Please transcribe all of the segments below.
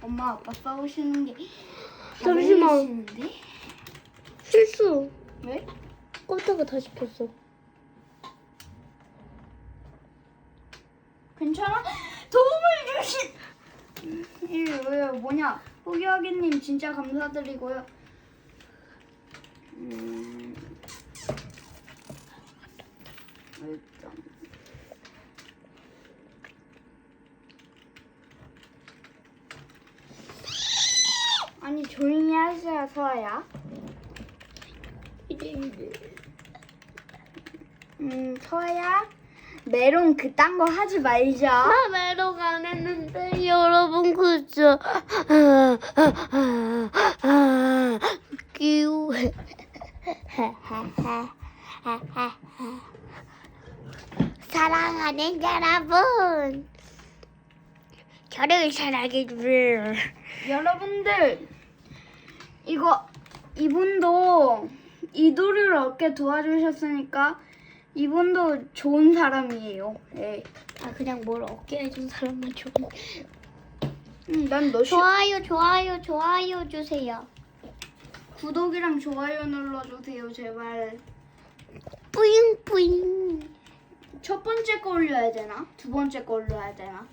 엄마 아빠 싸우시는 게 잠시만. 가능하시는데? 실수. 왜? 껐다가 다시 켰어. 괜찮아? 도움을 주신 이왜 뭐냐 호기하기님 진짜 감사드리고요. 음, 일단 아니 조용히 이제. 음 서아야 메론 그딴 거 하지 말자. 나 메로가 안 했는데 여러분 그죠? 끼우. 사랑하는 여러분, 저를 사랑해 주세요. 여러분들 이거 이분도 이도리를 얻게 도와주셨으니까 이분도 좋은 사람이에요. 네. 아 그냥 뭘 얻게 해준 사람만 좋은. 음, 난너 좋아요, 좋아요, 좋아요 주세요. 구독이랑 좋아요 눌러주세요 제발. 뿌잉 뿌잉. 첫 번째 거 올려야 되나? 두 번째 거 올려야 되나?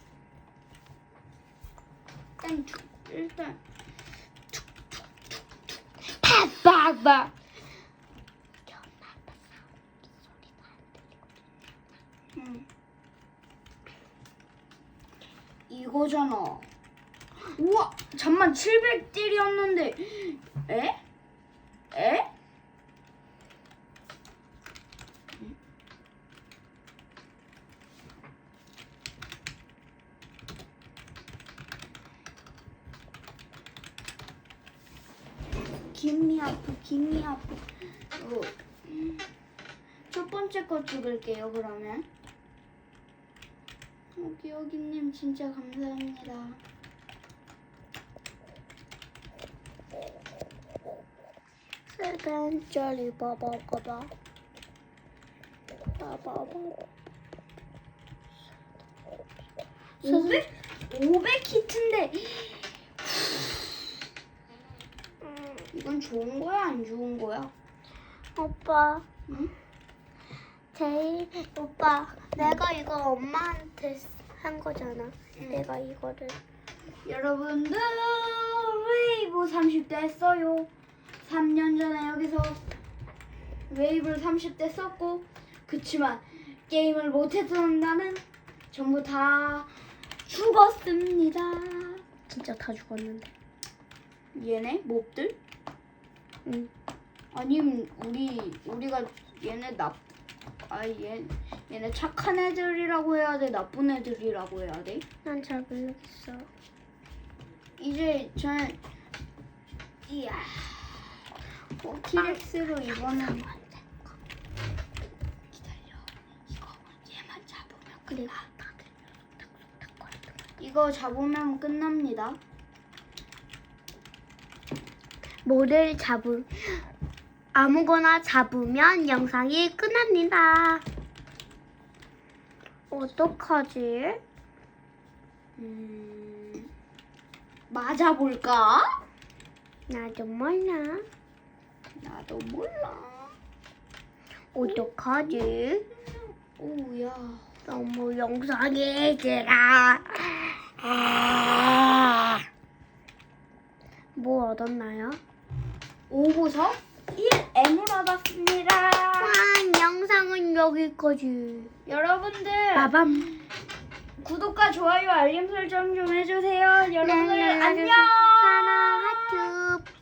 일단 두- 일단 음. 이거잖아. 우와, 잠만 700딜이었는데, 에? 에? 김이 아프, 김이 아프. 어, 음. 첫 번째 거 찍을게요, 그러면. 여기 여기님 진짜 감사합니다. 세벤 젤리 봐봐봐봐. 봐봐봐. 500? 500 히트인데 이건 좋은 거야 안 좋은 거야? 오빠, 응? 제일 오빠, 내가 이거 엄마한테 한 거잖아. 응. 내가 이거를 여러분들 웨이브 30대 했어요. 3년 전에 여기서 웨이브를 30대 썼고 그치만 게임을 못했던 나는 전부 다 죽었습니다. 진짜 다 죽었는데. 얘네 몹들? 응. 아니면 우리 우리가 얘네 나 아, 얘, 얘네 착한 애들이라고 해야 돼? 나쁜 애들이라고 해야 돼? 난 잘 모르겠어. 이제 저는 이야 어, 티렉스로 이번엔 기다려 이거 얘만 잡으면 그래. 이거 잡으면 끝납니다 뭐를 잡을 아무거나 잡으면 영상이 끝납니다. 어떡하지? 음 맞아볼까? 나도 몰라. 나도 몰라 어떡하지? 오야 너무 영상이 길어. 아. 뭐 얻었나요? 오고서 1M을 얻었습니다. 와, 영상은 여기까지. 여러분들 빠밤. 구독과 좋아요 알림 설정 좀 해주세요. 여러분들 네, 네, 안녕